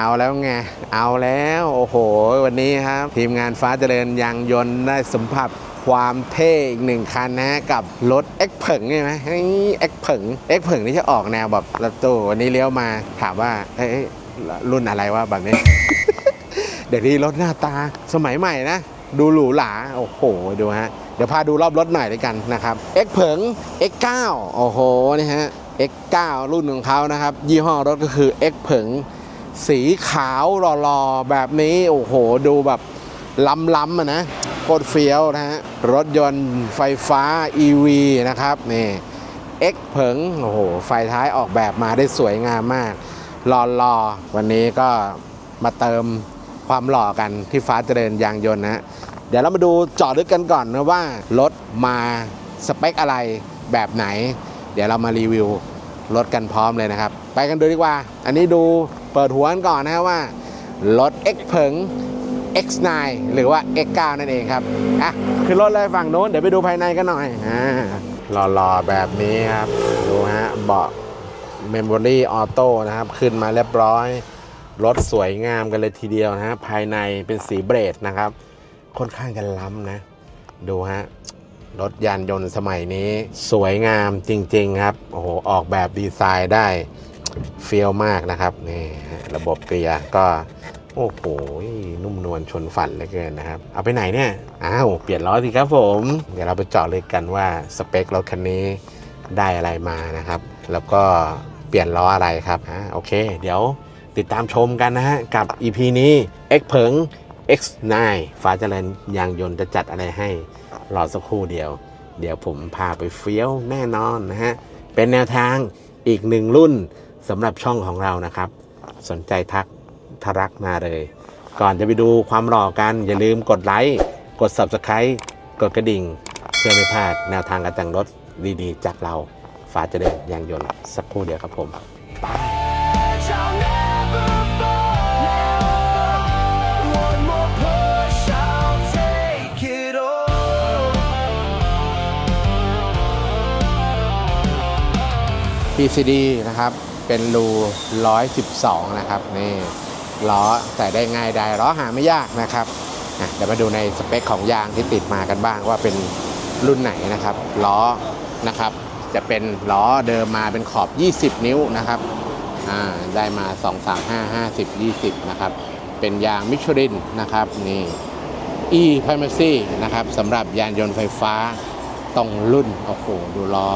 เอาแล้วไง เอาแล้ว โอ้โห วันนี้ครับ ทีมงานฟ้าเจริญยางยนต์ได้สัมผัสความเท่อีกหนึ่งคันนะกับรถ X เผิงใช่ไหมเฮ้ย X เผิง X เผิงนี่จะออกแนวแบบรถตู้วันนี้เลี้ยวมาถามว่าเอ้ยรุ่นอะไรวะแบบนี้ เดี๋ยวนี้รถหน้าตาสมัยใหม่นะ ดูหรูหรา โอ้โห ดูฮะ เดี๋ยวพาดูรอบรถหน่อยด้วยกันนะครับ X เผิง X9 โอ้โห นี่ฮะ X9 รุ่นของเขานะครับ ยี่ห้อรถก็คือ X เผิง สีขาวหล่อๆ แบบนี้ โอ้โห ดูแบบล้ำๆนะโคตรเฟี้ยวนะฮะ รถยนต์ไฟฟ้า EV นะครับ นี่ X เผิง โอ้โห ไฟท้ายออกแบบมาได้สวยงามมากหล่อๆ วันนี้ก็มาเติมความหล่อกันที่ฟ้าเจริญยางยนต์นะฮะเดี๋ยวเรามาดูจอดลึกกันก่อนนะว่า รถมาสเปคอะไรแบบไหน เดี๋ยวเรามารีวิว รถกันพร้อมเลยนะครับ ไปกันดูดีกว่า อันนี้ดูเปิดหัวกันก่อนนะครับว่า รถ X เผิง X9 หรือว่า X9 นั่นเองครับ อะขึ้นรถเลยฝั่งโน้น เดี๋ยวไปดูภายในกันหน่อย อ่าหล่อๆ แบบนี้ครับ ดูฮะ เบาะ Memory Auto นะครับ ขึ้นมาเรียบร้อย รถสวยงามกันเลยทีเดียวนะฮะ ภายในเป็นสีเบรดนะครับ ค่อนข้างจะล้ำนะ ดูฮะ รถยานยนต์สมัยนี้สวยงามจริง ๆ ครับ โอ้โห ออกแบบดีไซน์ได้เฟี้ยวมากนะครับนี่ระบบเกียร์ก็ โอ้โห นุ่มนวลชนฝันเหลือเกินนะครับ เอาไปไหนเนี่ย อ้าว เปลี่ยนล้อสิครับผม เดี๋ยวเราไปเจาะเลยกันว่าสเปครถคันนี้ได้อะไรมานะครับ แล้วก็เปลี่ยนล้ออะไรครับอ่าโอเค เดี๋ยวติดตามชมกันนะฮะ กับ EP นี้ X เผิง X9 ฟ้าเจริญยางยนต์จะจัดอะไรให้ รอสักครู่เดียว เดี๋ยวผมพาไปเฟี้ยวแน่นอนนะฮะ เป็นแนวทางอีกหนึ่งรุ่นสำหรับช่องของเรานะครับ สนใจทักทรักมาเลย ก่อนจะไปดูความหล่อกัน อย่าลืมกดไลค์กด Subscribe กดกระดิ่ง เพื่อไม่พลาดแนวทางการแต่งรถดีๆ จากเราฟ้าจะเดินยางยนต์สักครู่เดียวครับผม I'll PCD นะครับ เป็นรู 112 นะครับ นี่ล้อใส่ได้ง่ายได้ล้อหาไม่ยากนะครับเดี๋ยวมาดูในสเปคของยางที่ติดมากันบ้างว่าเป็นรุ่นไหนนะครับ ล้อนะครับ จะเป็นล้อเดิมมาเป็นขอบ 20 นิ้วนะครับอ่าได้มา 2 3 5 50 20 นะครับ เป็นยางมิชลินนะครับ นี่ e p r i m a c y นะครับสำหรับยานยนต์ไฟฟ้าตรงรุ่น โอ้โห ดูล้อ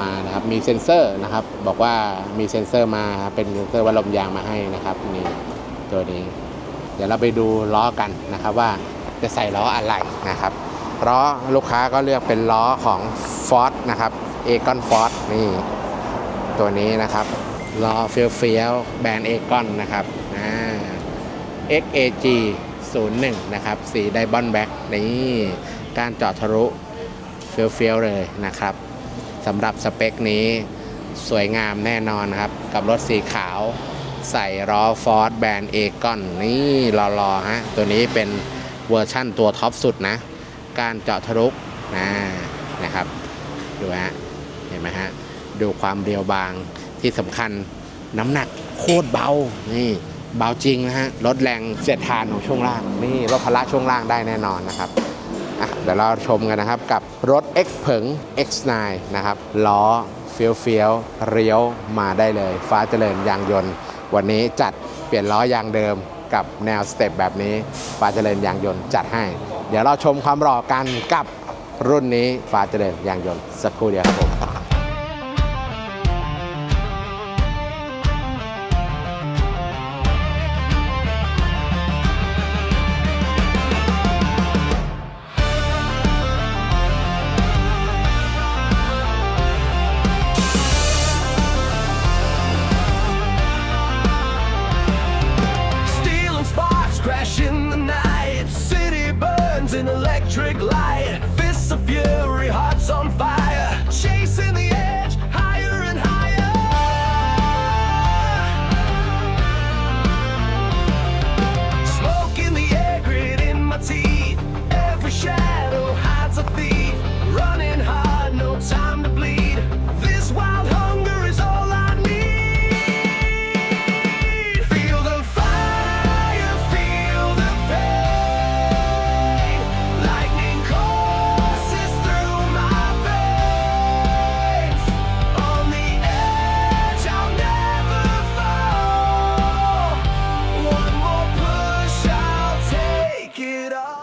มานะครับ มีเซ็นเซอร์นะครับ บอกว่ามีเซ็นเซอร์มาเป็นเซ็นเซอร์วัดลมยางมาให้นะครับนี่ตัวนี้ เดี๋ยวเราไปดูล้อกันนะครับว่าจะใส่ล้ออะไรนะครับล้อลูกค้าก็เลือกเป็นล้อของ Ford นะครับเอกอนฟอร์นี่ ตัวนี้นะครับล้อเฟียวเฟียวๆแบรนด์เอกอนนะครับอ่า XAG 01 นะครับ สีไดบอนแบ็กนี่ การเจอดทะลุเฟี้ยวๆเลยนะครับ สำหรับสเปคนี้สวยงามแน่นอนครับ กับรถสีขาว ใส่ล้อฟอร์ดแบรนด์เอกอนนี่รอๆฮะ ตัวนี้เป็นเวอร์ชั่นตัวท็อปสุดนะ การเจาะทะลุนะนะครับ ดูฮะ เห็นไหมฮะ ดูความเรียวบางที่สำคัญน้ำหนักโคตรเบา นี่เบาจริงนะฮะลดแรงเสียดทานของช่วงล่าง นี่ลดภาระช่วงล่างได้แน่นอนนะครับ อะเดี๋ยวเราชมกันนะครับกับรถ X เผิง X9 นะครับล้อเฟี้ยวเฟี้ยวเรียวมาได้เลย ฟ้าเจริญยางยนต์ วันนี้จัดเปลี่ยนล้อยางเดิมกับแนวสเต็ปแบบนี้ ฟ้าเจริญยางยนต์จัดให้ เดี๋ยวเราชมความหล่อกันกับรุ่นนี้ฟ้าเจริญยางยนต์สักครู่เดียวครับผม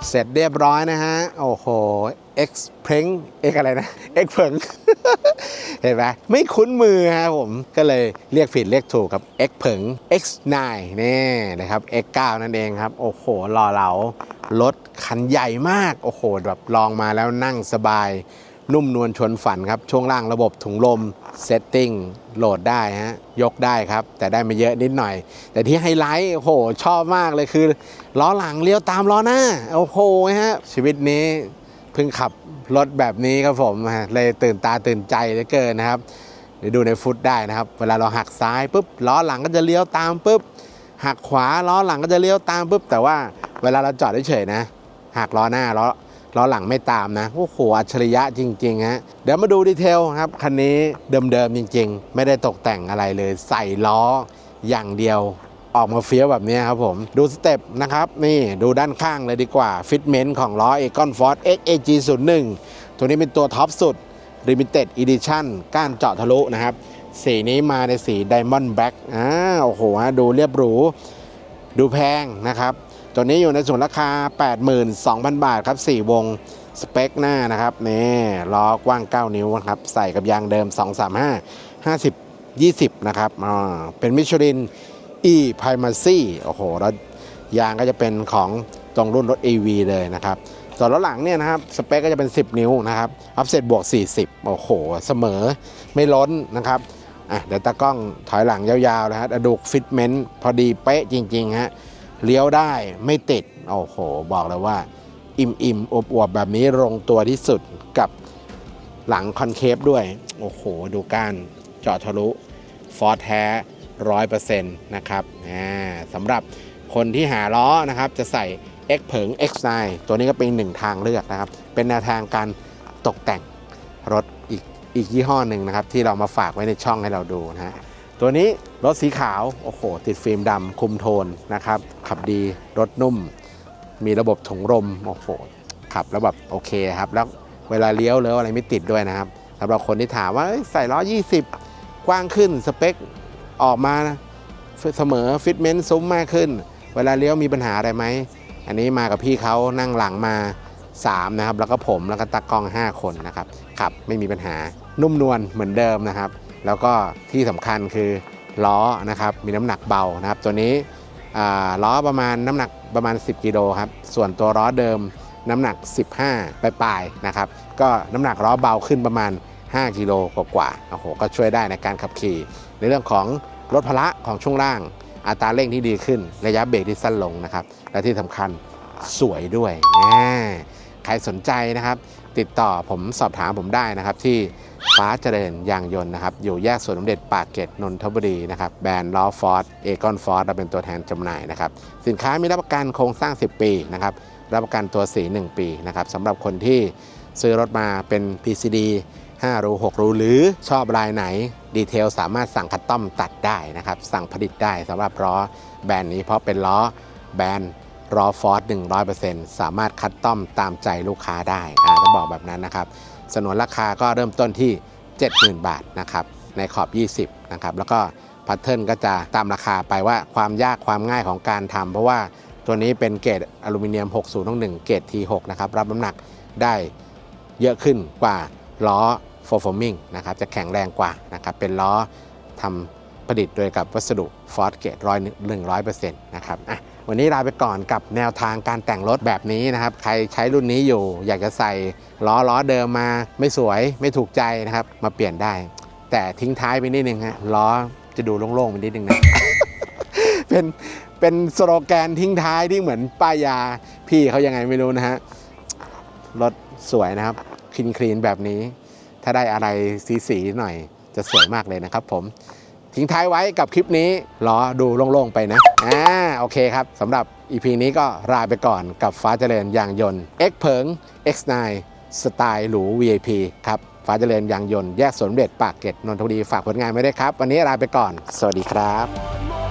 เสร็จเรียบร้อยนะฮะ โอ้โห X เพลง X อะไรนะ X เผิงเห็นไหมไม่คุ้นมือฮะผมก็เลยเรียกผิดเรียกถูกครับ X เผิง X9 นี่นะครับ X9 นั่นเองครับ โอ้โหหล่อเหลารถคันใหญ่มาก โอ้โห แบบลองมาแล้วนั่งสบาย นุ่มนวลชวนฝันครับ ช่วงล่างระบบถุงลมเซตติ้งโหลดได้ฮะ ยกได้ครับ แต่ได้ไม่เยอะนิดหน่อย แต่ที่ไฮไลท์โอ้โหชอบมากเลยคือ ล้อหลังเลี้ยวตามล้อหน้าโอ้โหฮะชีวิตนี้เพิ่งขับรถแบบนี้ครับผมเลยตื่นตาตื่นใจเหลือเกินนะครับเดี๋ยวดูในฟุตได้นะครับ เวลาเราหักซ้ายปุ๊บล้อหลังก็จะเลี้ยวตามปุ๊บหักขวาล้อหลังก็จะเลี้ยวตามปุ๊บแต่ว่าเวลาเราจอดเฉยๆนะหักล้อหน้าล้อล้อหลังไม่ตามนะโอ้โหอัจฉริยะจริงๆฮะเดี๋ยวมาดูดีเทลครับคันนี้เดิมๆจริง ๆ ไม่ได้ตกแต่งอะไรเลย ใส่ล้ออย่างเดียว ออกมาเฟี้ยวแบบนี้ครับผม ดูสเต็ปนะครับ นี่ดูด้านข้างเลยดีกว่าฟิตเมนต์ของล้อ e c o n Force XAG 0 1ตัวนี้เป็นตัวท็อปสุด Limited Edition ก้านเจาะทะลุนะครับ สีนี้มาในสี Diamond Black อ่าโอ้โหฮะดูเรียบหรู ดูแพงนะครับ ตัวนี้อยู่ในส่วนราคา 82,000 บาทครับ 4 วงสเปคหน้านะครับนี่ล้อกว้าง 9 นิ้วนะครับ ใส่กับยางเดิม 235 50 20 นะครับอ่าเป็นมิชลิน e p r i m a c y โอ้โหแล้วยางก็จะเป็นของตรงรุ่นรถ EV เลยนะครับส่วนรถหลังเนี่ยนะครับสเปคก็จะเป็น 10 นิ้วนะครับอัพเซตบวก 40 โอ้โห เสมอไม่ล้นนะครับอะเดี๋ยวตากล้องถอยหลังยาวๆนะฮะดูฟิตเมนต์พอดีเป๊ะจริงๆฮะเลี้ยวได้ไม่ติด โอ้โห บอกเลยว่า อิ่มอิ่มๆอวบแบบนี้ลงตัวที่สุดกับหลังคอนเคฟด้วย โอ้โห ดูกานเจาะทะลุ ฟอร์แท้ ร้อยเปอร์เซ็นต์นะครับสำหรับคนที่หาล้อนะครับจะใส่ X เผิง X9 ตัวนี้ก็เป็นหนึ่งทางเลือกนะครับ เป็นแนวทางการตกแต่งรถอีกอีกยี่ห้อหนึ่งนะครับ ที่เรามาฝากไว้ในช่องให้เราดูนะฮะตัวนี้รถสีขาว โอ้โห ติดฟิล์มดำคุมโทนนะครับ ขับดีรถนุ่ม มีระบบถุงลมโอ้โหขับแล้วแบบโอเคครับ แล้วเวลาเลี้ยวแล้วอะไรไม่ติดด้วยนะครับสำหรับคนที่ถามว่าใส่ล้อ 20 กว้างขึ้นสเปค ออกมาเสมอฟิตเมนต์ซุ้มมากขึ้น เวลาเลี้ยวมีปัญหาอะไรไหม อันนี้มากับพี่เขานั่งหลังมา 3 นะครับ แล้วก็ผมแล้วก็ตากล้อง 5 คนนะครับขับไม่มีปัญหานุ่มนวลเหมือนเดิมนะครับ แล้วก็ที่สำคัญคือล้อนะครับมีน้ำหนักเบานะครับ ตัวนี้ล้อประมาณน้ำหนักประมาณ 10กิโลครับส่วนตัวล้อเดิมน้ำหนัก 15ปลายๆนะครับ ก็น้ำหนักล้อเบาขึ้นประมาณ 5กิโลกว่าๆโอ้โหก็ช่วยได้ในการขับขี่ ในเรื่องของลดพละของช่วงล่าง อัตราเร่งที่ดีขึ้นระยะเบรกที่สั้นลงนะครับ และที่สำคัญสวยด้วยแหมใครสนใจนะครับ ติดต่อผมสอบถามผมได้นะครับ ที่ฟ้าเจริญยางยนต์นะครับ อยู่แยกสวนสมเด็จปากเกร็ดนนทบุรีนะครับ แบรนด์ล้อฟอร์ดเอกอนฟอร์ดเราเป็นตัวแทนจำหน่ายนะครับ สินค้ามีรับประกันโครงสร้าง 10 ปีนะครับ รับประกันตัวสี 1 ปีนะครับสำหรับคนที่ซื้อรถมาเป็น PCD 5 รู 6 รู หรือชอบลายไหนดีเทลสามารถสั่งคัดต้อมตัดได้นะครับ สั่งผลิตได้สำหรับล้อแบรนด์นี้เพราะเป็นล้อแบรนด์รอฟอร์ด100%สามารถคัดต้อมตามใจลูกค้าได้อ่าต้องบอกแบบนั้นนะครับสนวนราคาก็เริ่มต้นที่ 70,000 บาทนะครับในขอบ 20นะครับแล้วก็แพทเทิร์นก็จะตามราคาไปว่าความยากความง่ายของการทำเพราะว่าตัวนี้เป็นเกรดอลูมิเนียม 60-1เกรด T6 นะครับรับน้ำหนักได้เยอะขึ้นกว่า ล้อ f o r f o r m i n g นะครับจะแข็งแรงกว่านะครับเป็นล้อทำผลิตโดยกับวัสดุฟอร์ดเกตร้อยหนึ่งร้อยเปอร์เซ็นต์นะครับอะวันนี้ลาไปก่อนกับแนวทางการแต่งรถแบบนี้นะครับ ใครใช้รุ่นนี้อยู่ อยากจะใส่ล้อล้อเดิมมาไม่สวยไม่ถูกใจนะครับ มาเปลี่ยนได้ แต่ทิ้งท้ายไปนิดนึงฮะล้อจะดูโล่งๆไปนิดนึงนะเป็นเป็นสโลแกนทิ้งท้ายที่เหมือนป้ายยาพี่เขายังไงไม่รู้นะฮะรถสวยนะครับ คลีนคลีนแบบนี้ ถ้าได้อะไรสีสีหน่อยจะสวยมากเลยนะครับผมทิ้งท้ายไว้กับคลิปนี้รอดูโล่งๆไปนะอ่าโอเคครับสำหรับ EP นี้ก็ลาไปก่อนกับฟ้าเจริญยางยนต์ X เพิง X9 สไตล์หรู VIP ครับฟ้าเจริญยางยนต์แยกสวนเด็จปากเกร็ดนนทบุรีฝากผลงานไว้ด้วยครับ วันนี้ลาไปก่อน สวัสดีครับ One more